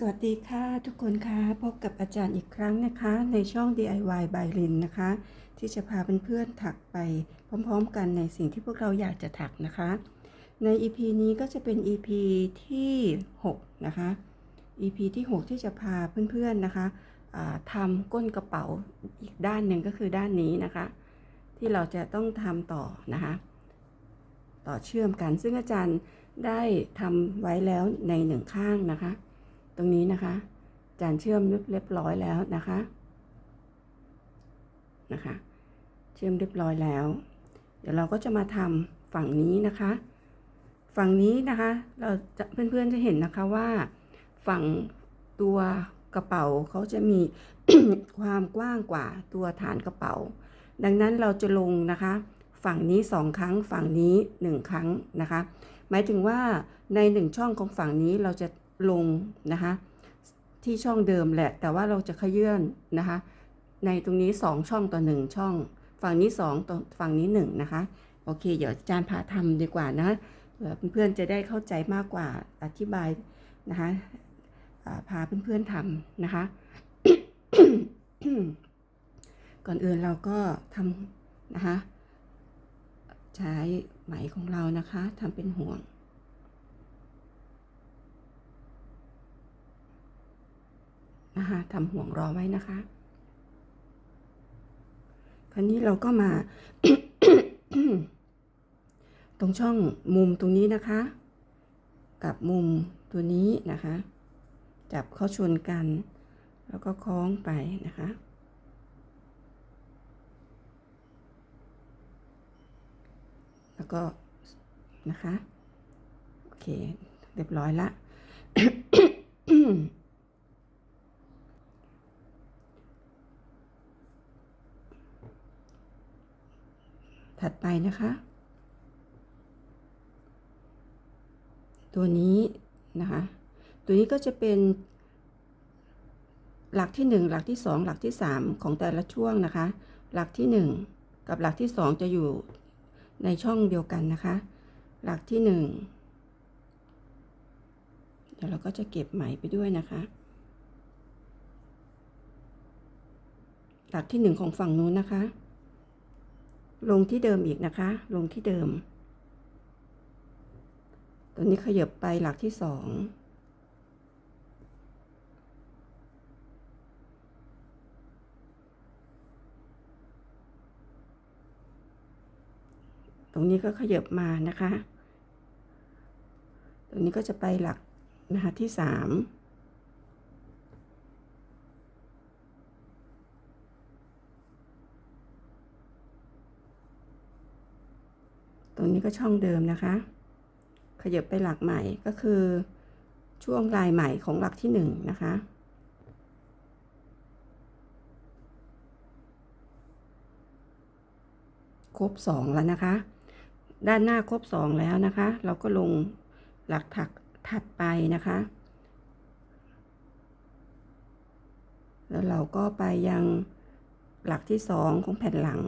สวัสดีค่ะทุกคนค่ะพบกับอาจารย์อีกครั้งนะคะ ในช่อง DIY by Lin นะคะ ที่จะพาเพื่อนๆถักไปพร้อมๆ กันในสิ่งที่พวกเราอยากจะถักนะคะ ใน EP นี้ก็จะเป็น EP ที่ 6 นะคะ EP ที่ 6 ที่จะพาเพื่อนๆนะคะทำก้นกระเป๋าอีกด้านหนึ่งก็คือด้านนี้นะคะ ที่เราจะต้องทำต่อนะคะ ต่อเชื่อมกันซึ่งอาจารย์ได้ทำไว้แล้วในหนึ่งข้างนะคะ ตรงนี้นะคะ จารย์เชื่อมเรียบร้อยแล้วนะคะ นะคะ เชื่อมเรียบร้อยแล้ว เดี๋ยวเราก็จะมาทำฝั่งนี้นะคะ ฝั่งนี้นะคะ เราจะเพื่อนๆจะเห็นนะคะว่า ฝั่งตัวกระเป๋าเขาจะมีความกว้างกว่าตัวฐานกระเป๋า ดังนั้นเราจะลงนะคะ ฝั่งนี้สองครั้ง ฝั่งนี้หนึ่งครั้งนะคะ หมายถึงว่าในหนึ่งช่องของฝั่งนี้เราจะ ลงนะคะที่ช่องเดิมแหละ แต่ว่าเราจะขยื่นนะคะในตรงนี้ 2 ช่องต่อ 1 ช่อง ฝั่งนี้ 2ต่อฝั่งนี้ 1 นะคะ โอเค เดี๋ยวอาจารย์พาทำดีกว่านะเผื่อเพื่อนๆจะได้เข้าใจมากกว่าอธิบายนะคะพาเพื่อนๆทำนะคะ ก่อนอื่นเราก็ทำนะคะ ใช้ไหมของเรานะคะทำเป็นห่วง นะคะทำห่วงรอไว้นะคะ คราวนี้เราก็มา ตรงช่องมุมตรงนี้นะคะ กับมุมตัวนี้นะคะ จับเข้าชนกัน แล้วก็คล้องไปนะคะแล้วก็นะคะ โอเค เรียบร้อยละ ถัดไปนะคะ ตัวนี้นะคะ ตัวนี้ก็จะเป็นหลักที่ 1 หลักที่ 2 หลักที่ 3 ของแต่ละช่วงนะคะ หลักที่ 1 กับหลักที่ 2 จะอยู่ในช่องเดียวกันนะคะ หลักที่ 1 เดี๋ยวเราก็จะเก็บไหมไปด้วยนะคะ หลักที่ 1 ของฝั่งนู้นนะคะ ลงที่เดิมอีกนะคะ ลงที่เดิม ตัวนี้ขยับไปหลักที่สองตรงนี้ก็ขยับมานะคะ ตรงนี้ก็จะไปหลักนะคะที่สาม ตรงนี้ก็ช่องเดิมนะคะ ขยับไปหลักใหม่ก็คือช่วงลายใหม่ของหลักที่หนึ่งนะคะครบสองแล้วนะคะ ด้านหน้าครบสองแล้วนะคะ เราก็ลงหลักถักถัดไปนะคะ แล้วเราก็ไปยังหลักที่สองของแผ่นหลัง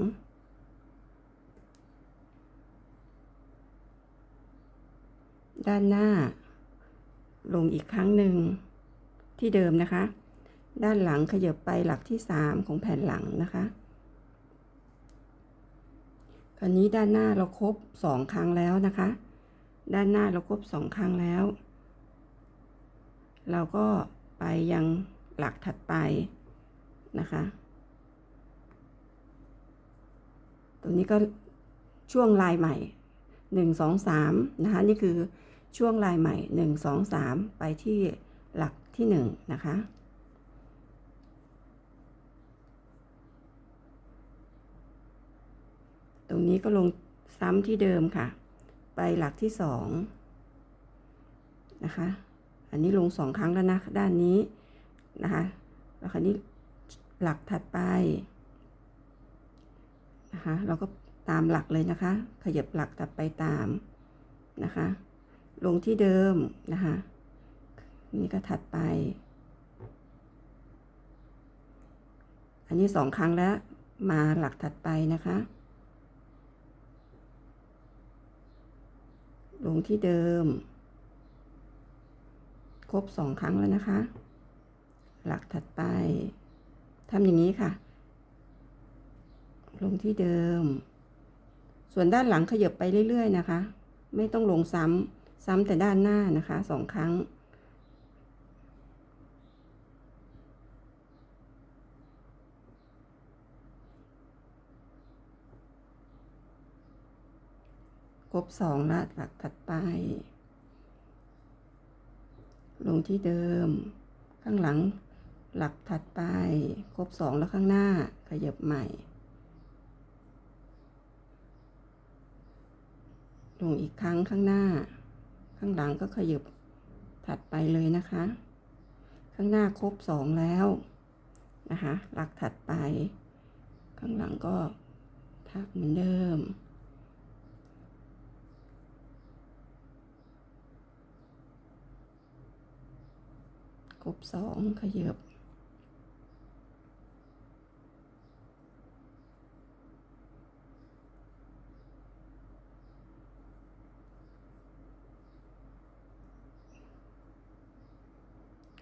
ด้านหน้า ลงอีกครั้งหนึ่งที่เดิมนะคะ ด้านหลังขยับไปหลักที่สามของแผ่นหลังนะคะคราวนี้ด้านหน้าเราครบสองครั้งแล้วนะคะ ด้านหน้าเราครบสองครั้งแล้ว เราก็ไปยังหลักถัดไปนะคะ ตรงนี้ก็ช่วงลายใหม่หนึ่งสองสามนะคะ นี่คือ ช่วงลายใหม่หนึ่งสองสามไปที่หลักที่หนึ่งนะคะ ตรงนี้ก็ลงซ้ำที่เดิมค่ะ ไปหลักที่สองนะคะ อันนี้ลงสองครั้งแล้วนะ ด้านนี้นะคะ แล้วคราวนี้หลักถัดไปนะคะ เราก็ตามหลักเลยนะคะ ขยับหลักถัดไปตามนะคะ ลงที่เดิมนะคะ นี่ก็ถัดไป อันนี้สองครั้งแล้วมาหลักถัดไปนะคะ ลงที่เดิม ครบสองครั้งแล้วนะคะ หลักถัดไปทำอย่างนี้ค่ะ ลงที่เดิม ส่วนด้านหลังขยับไปเรื่อย ๆ นะคะ ไม่ต้องลงซ้ำ ซ้ำแต่ด้านหน้านะคะสองครั้ง ครบสองละหลักถัดไป ลงที่เดิม ข้างหลังหลักถัดไป ครบสองแล้วข้างหน้าขยับใหม่ ลงอีกครั้งข้างหน้า ข้างหลังก็ขยับถัดไปเลยนะคะ ข้างหน้าครบสองแล้วนะคะหลักถัดไป ข้างหลังก็ทักเหมือนเดิม ครบสองขยับ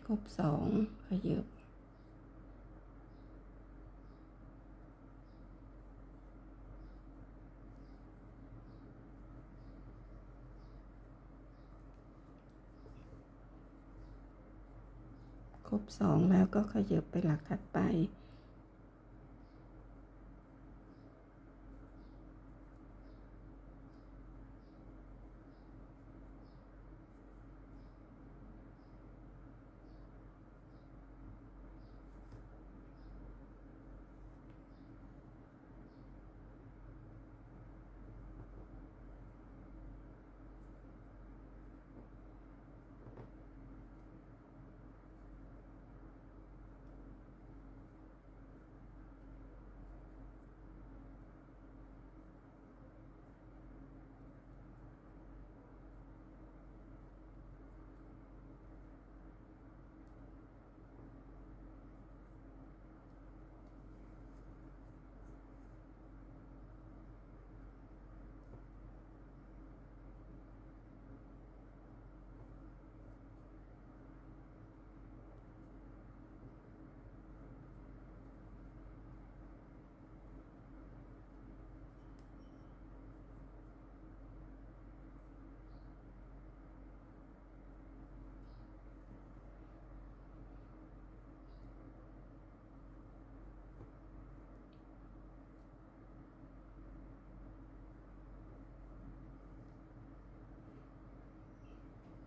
ครบสองขยับครบสองแล้วก็ขยับไปหลักถัดไป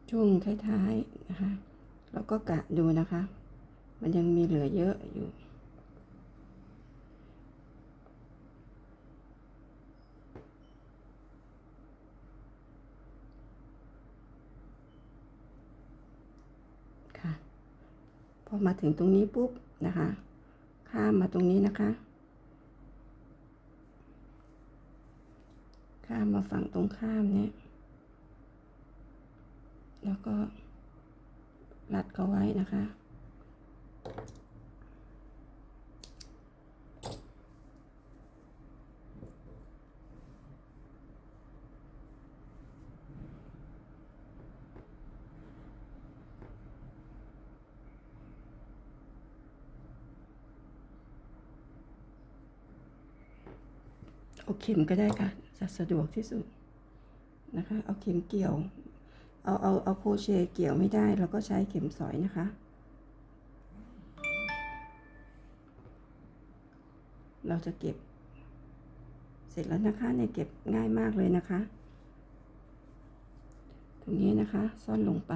ช่วงท้ายๆนะคะแล้วก็กะดูนะคะ มันยังมีเหลือเยอะอยู่ค่ะพอมาถึงตรงนี้ปุ๊บนะคะ ข้ามมาตรงนี้นะคะ ข้ามมาฝั่งตรงข้ามเนี่ย แล้วก็รัดเขาไว้นะคะ เอาเข็มก็ได้ค่ะ จะสะดวกที่สุดนะคะ เอาเข็มเกี่ยว เอาเอาเอาโครเชต์เกี่ยวไม่ได้เราก็ใช้เข็มสอยนะคะ เราจะเก็บ เสร็จแล้วนะคะเนี่ยเก็บง่ายมากเลยนะคะ ตรงนี้นะคะซ่อนลงไป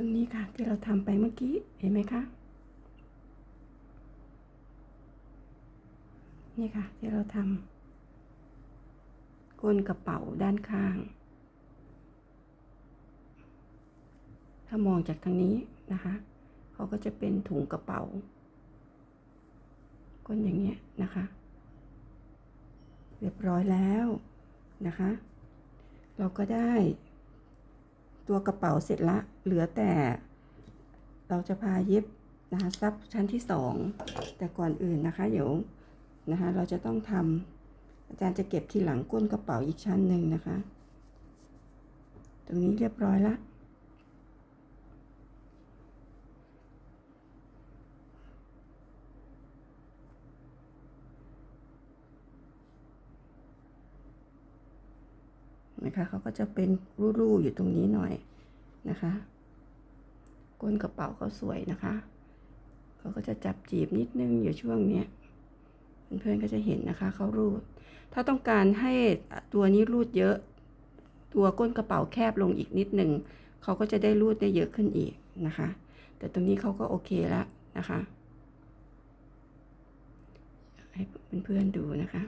ตรงนี้ค่ะที่เราทำไปเมื่อกี้เห็นไหมคะนี่ค่ะที่เราทำก้นกระเป๋าด้านข้าง ถ้ามองจากทางนี้นะคะเขาก็จะเป็นถุงกระเป๋า ก้นอย่างเงี้ยนะคะ เรียบร้อยแล้วนะคะ เราก็ได้ ตัวกระเป๋าเสร็จละ เหลือแต่เราจะพาเย็บนะคะซับชั้นที่สองแต่ก่อนอื่นนะคะเดี๋ยวนะคะเราจะต้องทำอาจารย์จะเก็บทีหลังก้นกระเป๋าอีกชั้นหนึ่งนะคะ ตรงนี้เรียบร้อยละ นะคะเขาก็จะเป็นรูๆอยู่ตรงนี้หน่อยนะคะก้นกระเป๋าเขาสวยนะคะเขาก็จะจับจีบนิดนึงอยู่ช่วงเนี้ยเพื่อนๆก็จะเห็นนะคะเขารูด ถ้าต้องการให้ตัวนี้รูดเยอะ ตัวก้นกระเป๋าแคบลงอีกนิดนึงเขาก็จะได้รูดได้เยอะขึ้นอีกนะคะ แต่ตรงนี้เขาก็โอเคแล้วนะคะ ให้เพื่อนๆดูนะคะ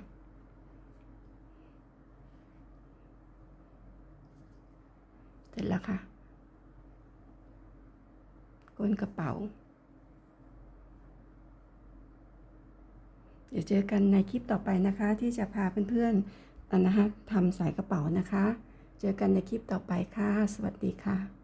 เสร็จแล้วค่ะก้นกระเป๋า เดี๋ยวเจอกันในคลิปต่อไปนะคะ ที่จะพาเพื่อนๆนนะคะทำสายกระเป๋านะคะ เจอกันในคลิปต่อไปค่ะ สวัสดีค่ะ